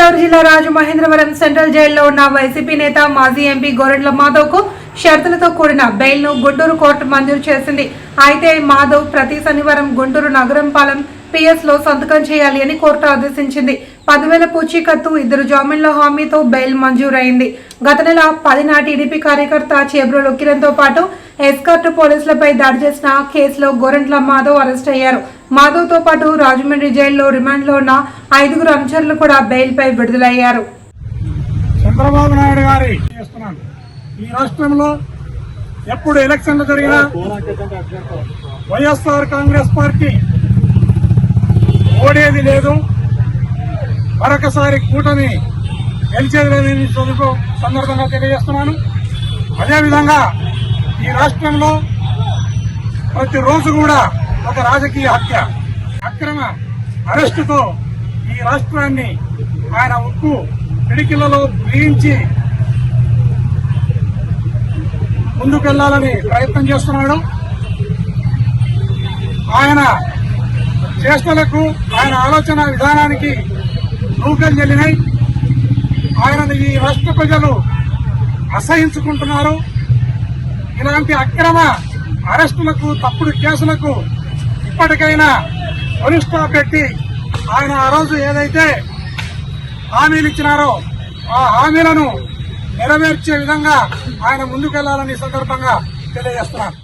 తూర్పుగోదావరి జిల్లా రాజమహేంద్రవరం సెంట్రల్ జైల్లో ఉన్న వైసీపీ నేత మాజీ ఎంపీ గోరెండ్ల మాధవ్కు షరతులతో కూడిన బెయిల్ను గుంటూరు కోర్టు మంజూరు చేసింది. అయితే మాధవ్ ప్రతి శనివారం గుంటూరు నగరంపాలెం పిఎస్లో సంతకం చేయాలి అని కోర్టు ఆదేశించింది. పదివేల పూచీకత్తు ఇద్దరు జామీన్ల హామీతో బెయిల్ మంజూరైంది. గత నెల పది నాటి టీడీపీ కార్యకర్త చేబ్రోలు ఉక్కిరంతో పాటు ఎస్కార్ట్ పోలీసులపై దాడి చేసిన కేసులో గోరంట్ల మాధవ్ అరెస్ట్ అయ్యారు. మాధవ్తో పాటు రాజమండ్రి జైల్లో రిమాండ్లో ఉన్న ఐదుగురు అనుచరులు కూడా బెయిల్ పై విడుదలయ్యారు. చంద్రబాబు నాయుడు గారి చేస్తున్నాను ఈ రాష్ట్రంలో ఎప్పుడు ఎలక్షన్లు జరిగినా వైఎస్ఆర్ కాంగ్రెస్ పార్టీ ఓడేది లేదు. మరొకసారి కూటమి గెలిచేది లేదని సందర్భంగా తెలియజేస్తున్నాను. అదేవిధంగా ఈ రాష్ట్రంలో ప్రతిరోజు కూడా ఒక రాజకీయ హత్య అక్రమ అరెస్టుతో ఈ రాష్ట్రాన్ని ఆయన ఉక్కు పిడికిలలో బిగించి ముందుకెళ్ళాలని ప్రయత్నం చేస్తున్నాడు. ఆయన చేష్టలకు ఆయన ఆలోచన విధానానికి నూకలు చెల్లినాయి. ఆయనను ఈ రాష్ట్ర ప్రజలు అసహించుకుంటున్నారు. ఇలాంటి అక్రమ అరెస్టులకు తప్పుడు కేసులకు ఇప్పటికైనా వరిష్ట పెట్టి ఆయన ఆ రోజు ఏదైతే హామీలు ఇచ్చినారో ఆ హామీలను నెరవేర్చే విధంగా ఆయన ముందుకెళ్ళాలని సందర్భంగా తెలియజేస్తున్నారు